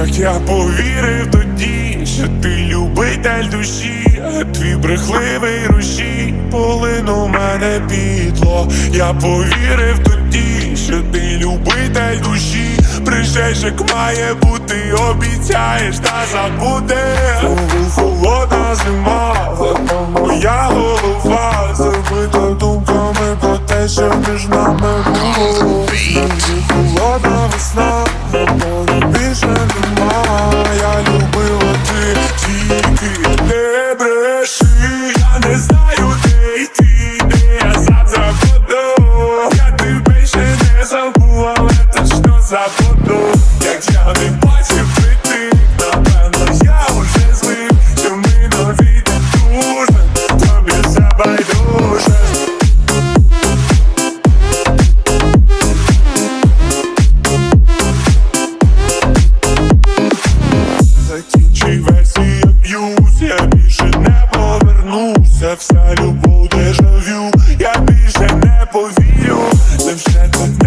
Як я повірив тоді, що ти любитель душі, твій брехливий рушій полинув мене підло. Я повірив тоді, що ти любитель душі, прийшеш, як має бути, обіцяєш та забудеш. Був холодна зима, моя голова, забита думками про те, що між нами було. Холодна весна, я не знаю, де йти, де я сам забуду Я тебе ще не забув, але точно забуду Як я не бачив уже звик Що ми нові так дружно, Закінчи версію б'юсь, я більше не повернуся, вся любов дежавю, я більше не повірю, лише так.